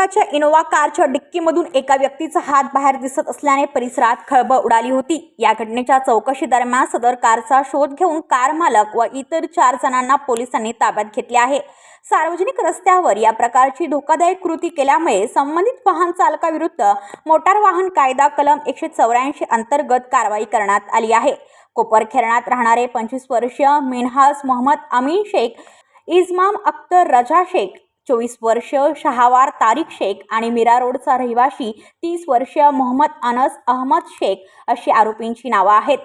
रंगाच्या इनोवा कारच्या डिक्कीमधून एका व्यक्तीचा हात बाहेर दिसत असल्याने परिसरात खळबळ उडाली होती. या घटनेच्या चौकशी दरम्यान सदर कारचा शोध घेऊन कार मालक व इतर चार जणांना पोलिसांनी ताब्यात घेतले आहे. सार्वजनिक रस्त्यावर या प्रकारची धोकादायक कृती केल्यामुळे संबंधित वाहन चालकाविरुद्ध मोटार वाहन कायदा कलम एकशे चौऱ्याऐंशी अंतर्गत कारवाई करण्यात आली आहे. कोपरखेरणात राहणारे पंचवीस वर्षीय मिनहास मोहम्मद अमीन शेख इजमाम अख्तर रजा शेख चोवीस वर्ष शहावार तारिक शेख आणि मीरा रोडचा रहिवाशी तीस वर्षीय मोहम्मद अनस अहमद शेख अशी आरोपींची नावं आहेत.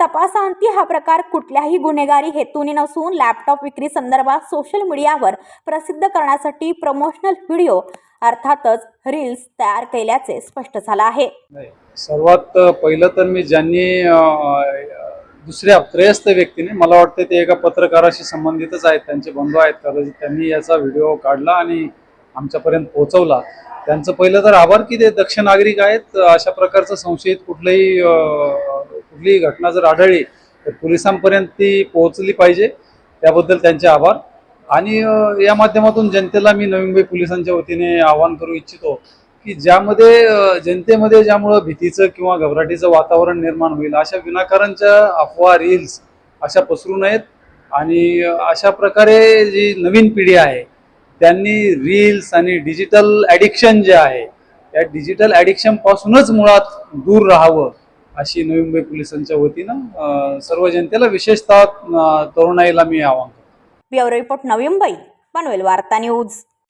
तपासांती हा प्रकार कुठल्याही गुन्हेगारी हेतूने नसून लॅपटॉप विक्री संदर्भात सोशल मीडियावर प्रसिद्ध करण्यासाठी प्रमोशनल व्हिडिओ अर्थातच रील्स तयार केल्याचे स्पष्ट झालं आहे. सर्वात पहिलं तर मी ज्यांनी दुसऱ्या त्रयस्थ व्यक्तीने मला वाटतं ते एका पत्रकाराशी संबंधितच आहेत त्यांचे बंधू आहेत कदाचित त्यांनी याचा व्हिडिओ काढला आणि आमच्यापर्यंत पोहोचवला. त्यांचं पहिलं तर आभार की ते दक्ष नागरिक आहेत अशा प्रकारचं संशयित कुठलंही कुठलीही घटना जर आढळली तर पोलिसांपर्यंत ती पोहोचली पाहिजे त्याबद्दल त्यांचे आभार. आणि या माध्यमातून जनतेला मी नवी मुंबई पोलिसांच्या वतीने आवाहन करू इच्छितो की ज्यामध्ये जनतेमध्ये ज्यामुळं भीतीचं किंवा घबराटीचं वातावरण निर्माण होईल अशा विनाकारांच्या अफवा रील्स अशा पसरू नयेत. आणि अशा प्रकारे जी नवीन पिढी आहे त्यांनी रील्स आणि डिजिटल ॲडिक्शन जे आहे त्या डिजिटल ॲडिक्शनपासूनच मुळात दूर राहावं अशी नवी मुंबई पोलिसांच्या वतीनं सर्व जनतेला विशेषतः तरुणाईला मी आवाहन करतो. ब्युरो रिपोर्ट नवी मुंबई पनवेल वार्ता न्यूज.